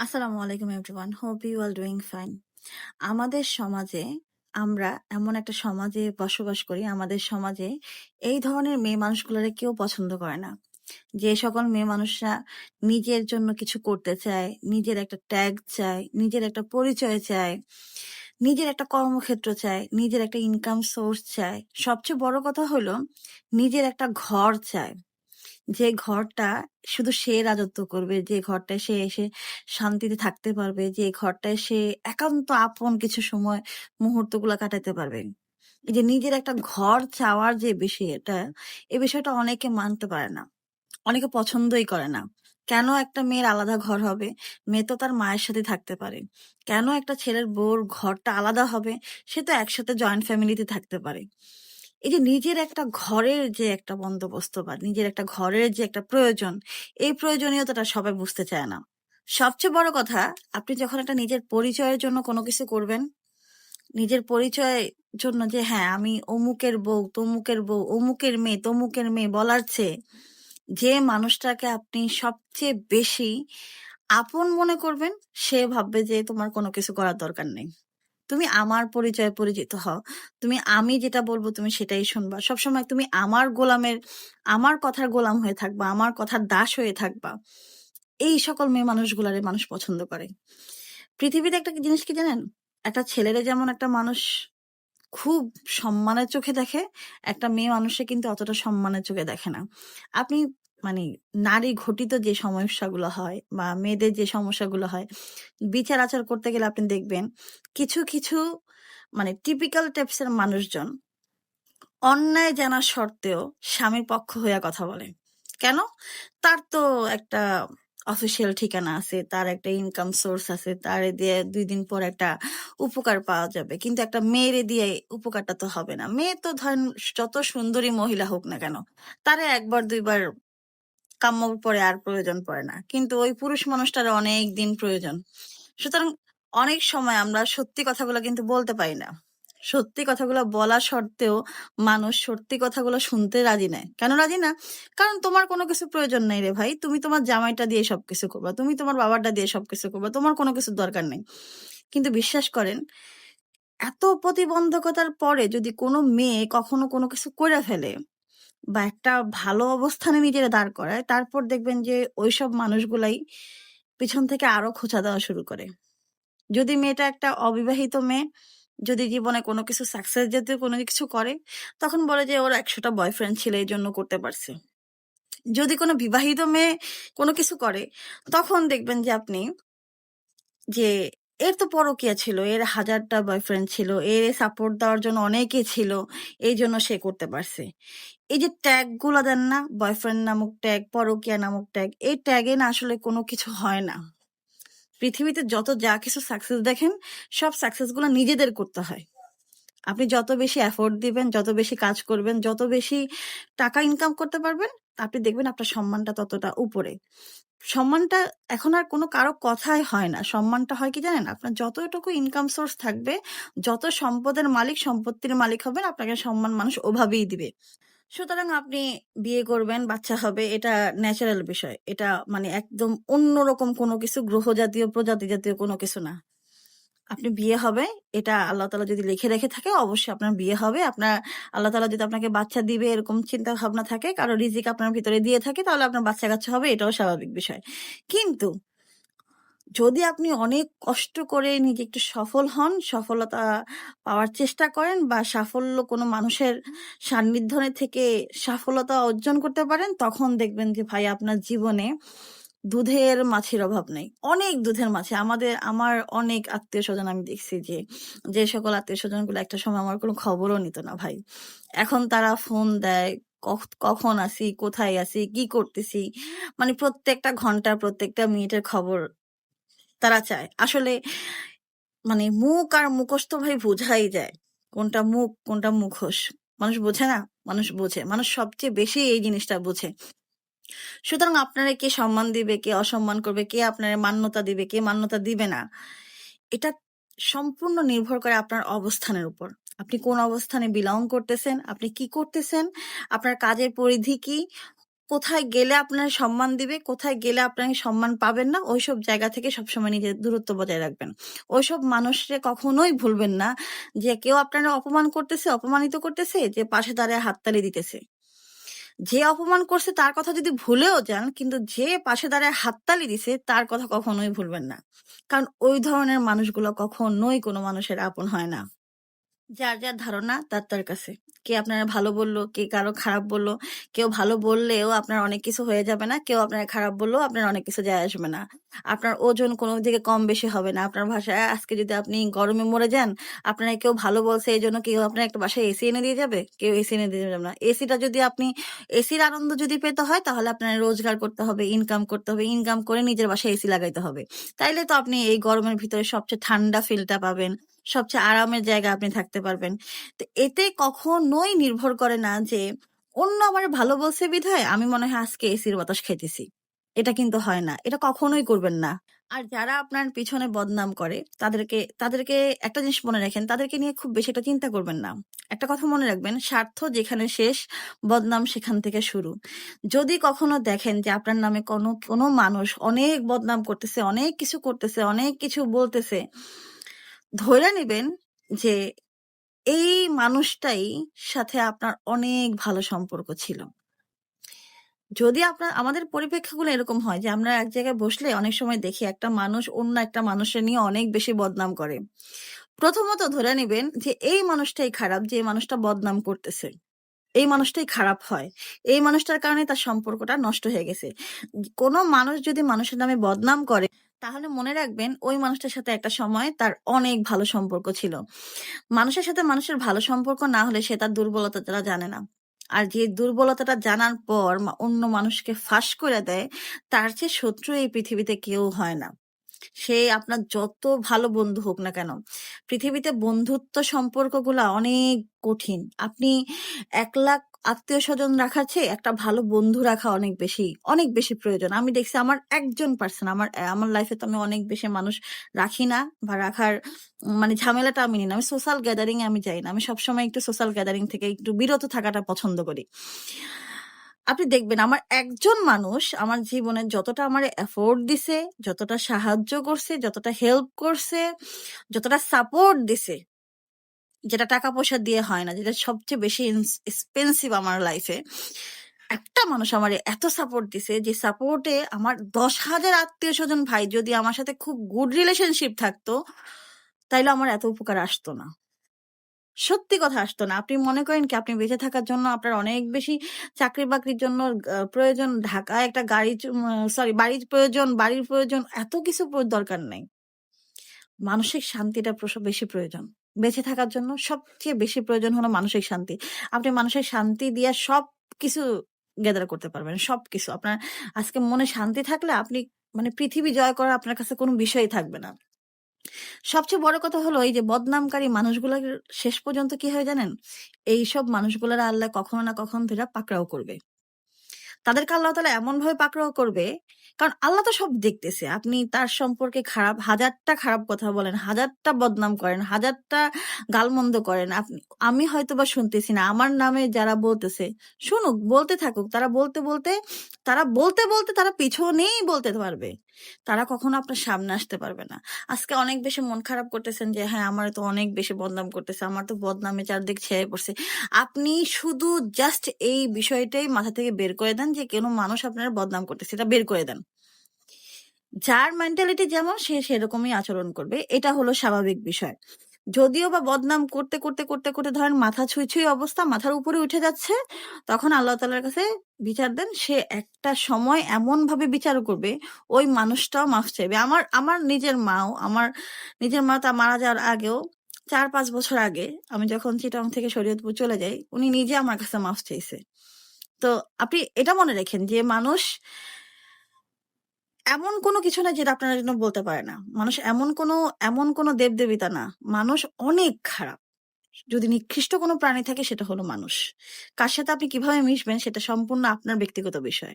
আসসালামু আলাইকুম everyone hope you are doing fine আমাদের সমাজে আমরা এমন একটা সমাজে বসবাস করি, আমাদের সমাজে এই ধরনের মেয়ে মানুষগুলোরে কেউ পছন্দ করে না। যে সকল মেয়ে মানুষরা নিজের জন্য কিছু করতে চায়, নিজের একটা ট্যাগ চায়, নিজের একটা পরিচয় চায়, নিজের একটা কর্মক্ষেত্র চায়, নিজের একটা ইনকাম সোর্স চায়। সবচেয়ে বড় কথা হলো, নিজের একটা ঘর চায়। যে ঘরটা শুধু সে রাজত্ব করবে, যে ঘরটায় সে এসে শান্তিতে থাকতে পারবে, যে ঘরটায় সে একান্ত আপন কিছু সময় মুহূর্তগুলো কাটাতে পারবে। যে নিজের একটা ঘর চাওয়ার যে বিষয়টা এই বিষয়টা অনেকে মানতে পারে না। অনেকে পছন্দই করে না। কেন একটা মেয়ের আলাদা ঘর হবে? মেয়ে তো তার মায়ের সাথে থাকতে পারে। কেন একটা ছেলের বউর ঘরটা আলাদা হবে? সে তো একসাথে জয়েন্ট ফ্যামিলিতে থাকতে পারে। এই যে নিজের একটা ঘরের যে একটা বন্দোবস্ত বা নিজের একটা ঘরের যে একটা প্রয়োজন, এই প্রয়োজনীয়তাটা সবাই বুঝতে চায় না। সবচেয়ে বড় কথা, আপনি যখন একটা নিজের পরিচয়ের জন্য কোনো কিছু করবেন, নিজের পরিচয়ের জন্য যে হ্যাঁ আমি অমুকের বউ, তমুকের বউ, অমুকের মেয়ে, তমুকের মেয়ে বলার চেয়ে, যে মানুষটাকে আপনি সবচেয়ে বেশি আপন মনে করবেন, সে ভাববে যে তোমার কোনো কিছু করার দরকার নেই। তুমি আমার পরিচয়ে পরিচিত হও। তুমি আমি যেটা বলব তুমি সেটাই শুনবা। সবসময় তুমি আমার গোলামের, আমার কথার গোলাম হয়ে থাকবা, আমার কথার দাস হয়ে থাকবা। এই সকল মেয়ে মানুষগুলারে মানুষ পছন্দ করে। পৃথিবীতে একটা জিনিস কি জানেন? একটা ছেলেরে যেমন একটা মানুষ খুব সম্মানের চোখে দেখে, একটা মেয়ে মানুষে কিন্তু অতটা সম্মানের চোখে দেখে না। আপনি মানে নারী ঘটিত যে সমস্যাগুলো হয় বা মেয়েদের যে সমস্যাগুলো হয়, বিচার আচার করতে গেলে আপনি দেখবেন কিছু কিছু মানে টিপিক্যাল টাইপসের মানুষজন অন্যায় জানা সত্ত্বেও স্বামীর পক্ষ হইয়া কথা বলে। কেন? তার তো একটা অফিসিয়াল ঠিকানা আছে, তার একটা ইনকাম সোর্স আছে, তার দিয়ে দুই দিন পর একটা উপকার পাওয়া যাবে। কিন্তু একটা মেয়েরে দিয়ে উপকারটা তো হবে না। মেয়ে তো ধরেন যত সুন্দরী মহিলা হোক না কেন, তারে একবার, দুইবার কাম্য পরে আর প্রয়োজন পড়ে না। কিন্তু ওই পুরুষ মানুষটার অনেক দিন প্রয়োজন। সুতরাং অনেক সময় আমরা সত্যি কথাগুলো কিন্তু বলতে পারি না। সত্যি কথাগুলো বলা সত্ত্বেও মানুষ সত্যি কথাগুলো শুনতে রাজি নেয়। কেন রাজি না? কারণ তোমার কোনো কিছু প্রয়োজন নেই রে ভাই। তুমি তোমার জামাইটা দিয়ে সবকিছু করবা, তুমি তোমার বাবাটা দিয়ে সবকিছু করবা, তোমার কোনো কিছু দরকার নেই। কিন্তু বিশ্বাস করেন, এত প্রতিবন্ধকতার পরে যদি কোনো মেয়ে কখনো কোনো কিছু করে ফেলে বা একটা ভালো অবস্থানে নিজেরা দাঁড় করায়, তারপর দেখবেন যে ওইসব মানুষগুলাই পিছন থেকে আরও খোঁচা দেওয়া শুরু করে। যদি মেয়েটা একটা অবিবাহিত মেয়ে, যদি জীবনে কোনো কিছু সাকসেস জাতীয় কোনো কিছু করে, তখন বলে যে ওর একশোটা বয়ফ্রেন্ড ছিল, এই জন্য করতে পারছে। যদি কোনো বিবাহিত মেয়ে কোনো কিছু করে, তখন দেখবেন যে আপনি যে এর তো পরকিয়া ছিল, এর হাজারটা বয়ফ্রেন্ড ছিল, এর সাপোর্ট দেওয়ার জন্য অনেকে ছিল, এই জন্য সে করতে পারছে। এই যে ট্যাগগুলা দেন না বয়ফ্রেন্ড নামক ট্যাগ পরকিয়া নামক ট্যাগ এই ট্যাগে না আসলে কোনো কিছু হয় না। পৃথিবীতে যত যা কিছু সাকসেস দেখেন, সব সাকসেসগুলো নিজেদের করতে হয়। আপনি যত বেশি এফোর্ট দিবেন, যত বেশি কাজ করবেন, যত বেশি টাকা ইনকাম করতে পারবেন, আপনি দেখবেন আপনার সম্মানটা ততটা উপরে। সম্মানটা এখন আর কোনো কারও কথাই হয় না। সম্মানটা হয় কি জানেন? আপনার যতটুকু ইনকাম সোর্স থাকবে, যত সম্পদের মালিক সম্পত্তির মালিক হবেন, আপনাকে সম্মান মানুষ ওভাবেই দিবে। সুতরাং আপনি বিয়ে করবেন, বাচ্চা হবে, এটা ন্যাচারাল বিষয়। এটা মানে একদম অন্যরকম কোনো কিছু গ্রহ জাতীয় প্রজাতি জাতীয় কোনো কিছু না। আপনি বিয়ে হবে, এটা আল্লাহ তালা যদি লিখে রেখে থাকে, অবশ্যই আপনার বিয়ে হবে। আপনার, আল্লাহ তালা যদি আপনাকে বাচ্চা দিবে, এরকম চিন্তা ভাবনা থাকে, কারও রিজিক আপনার ভিতরে দিয়ে থাকে, তাহলে আপনার বাচ্চা কাচ্চা হবে, এটাও স্বাভাবিক বিষয়। কিন্তু, যদি আপনি অনেক কষ্ট করে নিজে একটু সফল হন, সফলতা পাওয়ার চেষ্টা করেন বা সাফল্য কোনো মানুষের সান্নিধ্যনে থেকে সফলতা অর্জন করতে পারেন, তখন দেখবেন যে, ভাই, আপনার জীবনে দুধের মাছের অভাব নেই। অনেক দুধের মাছে। আমাদের, আমার অনেক আত্মীয় স্বজন আমি দেখছি যে যে সকল আত্মীয় স্বজনগুলো একটা সময় আমার কোনো খবরও নিত না ভাই। এখন তারা ফোন দেয়, কখ- কখন আসি, কোথায় আসি, কি করতেছি? মানে প্রত্যেকটা ঘণ্টার প্রত্যেকটা মিনিটের খবর তারা চায়। আসলে মানে মুখ আর মুখোশ তো ভাই বোঝাই যায়। কোনটা মুখ, কোনটা মুখোশ। মানুষ বোঝে না? মানুষ বোঝে। মানুষ সবচেয়ে বেশি এই জিনিসটা বোঝে। সুতরাং আপনারা কে সম্মান দিবে কে অসম্মান করবে কে আপনার মান্যতা দিবে কে মান্যতা দিবে না এটা সম্পূর্ণ নির্ভর করে আপনার অবস্থানের উপর আপনি কোন অবস্থানে বিলং করতেছেন আপনি কি করতেছেন আপনার কাজের পরিধি কি কোথায় গেলে আপনার সম্মান দিবে, কোথায় গেলে আপনাকে সম্মান পাবেন না, ওইসব জায়গা থেকে সবসময় নিজের দূরত্ব বজায় রাখবেন। ওইসব মানুষরে কখনোই ভুলবেন না যে কেউ আপনারা অপমান করতেছে, অপমানিত করতেছে, যে পাশে দাঁড়ায় হাততালি দিতেছে। যে অপমান করছে তার কথা যদি ভুলেও যান, কিন্তু যে পাশে দাঁড়ায় হাততালি দিছে তার কথা কখনোই ভুলবেন না। কারণ ওই ধরনের মানুষগুলো কখনোই কোনো মানুষের আপন হয় না। যার, যার ধারণা তার, তার কাছে। কে আপনারা ভালো বলল কে কারও খারাপ বলল। কেউ ভালো বললেও আপনার অনেক কিছু হয়ে যাবে না। কেউ আপনার খারাপ বললেও আপনার অনেক কিছু যায় আসবে না। আপনার ওজন কোনো দিকে কম বেশি হবে না। আপনার ভাষায় আজকে যদি আপনি গরমে মরে যান, আপনারে কেউ ভালো বলছে এই জন্য কেউ আপনার একটা বাসায় এসি এনে দিয়ে যাবে? কেউ এসি এনে দিয়ে যাবে না। এসিটা যদি আপনি এসির আনন্দ যদি পেতে হয় তাহলে আপনার রোজগার করতে হবে, ইনকাম করতে হবে। ইনকাম করে নিজের বাসায় এসি লাগাইতে হবে। তাইলে তো আপনি এই গরমের ভিতরে সবচেয়ে ঠান্ডা ফিলটা পাবেন। সবচেয়ে আরামের জায়গা আপনি থাকতে পারবেন। তো এতে কখনোই নির্ভর করে না যে অন্য আমার ভালো বলছে বিধায় আমি মনে হয় আজকে এসির বাতাস খেতেছি এটা কিন্তু হয় না। এটা কখনোই করবেন না। আর যারা আপনার পিছনে বদনাম করে তাদেরকে তাদেরকে একটা জিনিস মনে রাখেন, তাদেরকে নিয়ে খুব বেশি একটা চিন্তা করবেন না। একটা কথা মনে রাখবেন, স্বার্থ যেখানে শেষ, বদনাম সেখান থেকে শুরু। যদি কখনো দেখেন যে আপনার নামে কোনো, কোনো মানুষ অনেক বদনাম করতেছে, অনেক কিছু করতেছে, অনেক কিছু বলতেছে, ধইরা নিবেন যে, এই মানুষটাই সাথে আপনার অনেক ভালো সম্পর্ক ছিল। যদি আপনার, আমাদের পরিপ্রেক্ষাগুলো এরকম হয় যে, আমরা এক জায়গায় বসলে অনেক সময় দেখি একটা মানুষ অন্য একটা মানুষের নিয়ে অনেক বেশি বদনাম করে। প্রথমত ধরে নিবেন যে, এই মানুষটাই খারাপ যে মানুষটা বদনাম করতেছে। এই মানুষটাই খারাপ হয়। এই মানুষটার কারণে তার সম্পর্কটা নষ্ট হয়ে গেছে। কোনো মানুষ যদি মানুষের নামে বদনাম করে তাহলে মনে রাখবেন ওই মানুষটার সাথে একটা সময় তার অনেক ভালো সম্পর্ক ছিল। মানুষের সাথে মানুষের ভালো সম্পর্ক না হলে সে তার দুর্বলতাটা জানে না। আর যে দুর্বলতাটা জানার পর অন্য মানুষকে ফাঁস করে দেয়, তার চেয়ে শত্রু এই পৃথিবীতে কেউ হয় না। সে আপনার যত ভালো বন্ধু হোক না কেন। পৃথিবীতে বন্ধুত্ব সম্পর্কগুলা অনেক কঠিন। আপনি এক লাখ আত্মীয়স্বজন রাখার চেয়ে একটা ভালো বন্ধু রাখা অনেক বেশি, অনেক বেশি প্রয়োজন। আমি দেখছি আমার একজন পারসন আমার আমার লাইফে তো আমি অনেক বেশি মানুষ রাখি না বা রাখার মানে ঝামেলাটা আমি নিই না। আমি সোশ্যাল গ্যাদারিং আমি যাই না। আমি সবসময় একটু সোশ্যাল গ্যাদারিং থেকে একটু বিরত থাকাটা পছন্দ করি। আপনি দেখবেন আমার একজন মানুষ আমার জীবনে যতটা আমার এফোর্ট দিছে, যতটা সাহায্য করছে, যতটা হেল্প করছে, যতটা সাপোর্ট দিছে যেটা টাকা-পয়সা দিয়ে হয় না। যেটা সবচেয়ে বেশি এক্সপেনসিভ আমার লাইফে। একটা মানুষ আমার এত সাপোর্ট দিছে যে সাপোর্টে আমার দশ হাজার আত্মীয় স্বজন ভাই যদি আমার সাথে খুব গুড রিলেশনশিপ থাকতো, তাইলে আমার এত উপকার আসতো না। সত্যি কথা আসতো না। আপনি মনে করেন কি আপনি বেঁচে থাকার জন্য আপনার অনেক বেশি চাকরি-বাকরির জন্য প্রয়োজন, ঢাকায় একটা গাড়ি সরি বাড়ির প্রয়োজন, বাড়ির প্রয়োজন, এত কিছু দরকার নাই। মানসিক শান্তিটা বেশি প্রয়োজন। বেঁচে থাকার জন্য সবচেয়ে বেশি প্রয়োজন হলো মানসিক শান্তি। আপনি মানসিক শান্তি দিয়া সবকিছু গ্যাদার করতে পারবেন। সবকিছু। আপনার আজকে মনে শান্তি থাকলে আপনি মানে পৃথিবী জয় করা আপনার কাছে কোনো বিষয়ই থাকবে না। সবচেয়ে বড় কথা হলো এই যে বদনামকারী মানুষগুলার শেষ পর্যন্ত কি হয় জানেন? এইসব মানুষগুলারে আল্লাহ কখনো না কখনো ধইরা পাকড়াও করবে। তাদেরকে আল্লাহ তাআলা এমনভাবে পাকড়াও করবে, কারণ আল্লাহ তো সব দেখতেছে। আপনি তার সম্পর্কে খারাপ হাজারটা খারাপ কথা বলেন, হাজারটা বদনাম করেন, হাজারটা গালমন্দ করেন। আপনি আমি হয়তো বা শুনতেছি না। আমার নামে যারা বলতেছে, শুনুক, বলতে থাকুক। তারা বলতে, বলতে তারা বলতে, বলতে তারা পিছনেই বলতে পারবে। তারা কখনো আপনার সামনে আসতে পারবে না। আজকে অনেক বেশি মন খারাপ করতেছেন যে হ্যাঁ, আমার তো অনেক বেশি বদনাম করতেছে। আমার তো বদনামে চারদিক ছেয়ে পড়ছে। আপনি শুধু জাস্ট এই বিষয়টাই মাথা থেকে বের করে দেন যে কেন মানুষ আপনার বদনাম করতেছে। এটা বের করে দেন। যার মেন্টালিটি যেমন সে সেরকমই আচরণ করবে। এটা হলো স্বাভাবিক বিষয়। যদিও বা বদনাম করতে, করতে, করতে, করতে ধরেন মাথা ছুঁই, ছুঁই অবস্থা মাথার উপরে উঠে যাচ্ছে, তখন আল্লাহ তাআলার কাছে বিচার দেন। সে একটা সময় এমনভাবে বিচার করবে, ওই মানুষটাও মাফ চাইবে। আমার আমার নিজের মাও আমার নিজের মা তা মারা যাওয়ার আগেও ৪-৫ বছর আগে আমি যখন চিটাগং থেকে শরীয়তপুর চলে যাই, উনি নিজে আমার কাছে মাফ চাইছে। তো আপনি এটা মনে রেখেন যে মানুষ এমন কোনো কিছু না যেটা আপনারা জন্য বলতে পারে না। মানুষ এমন কোনো এমন কোনো দেব দেবিতা না। মানুষ অনেক খারাপ। যদি নিকৃষ্ট কোনো প্রাণী থাকে সেটা হলো মানুষ। কার সাথে আপনি কীভাবে মিশবেন সেটা সম্পূর্ণ আপনার ব্যক্তিগত বিষয়।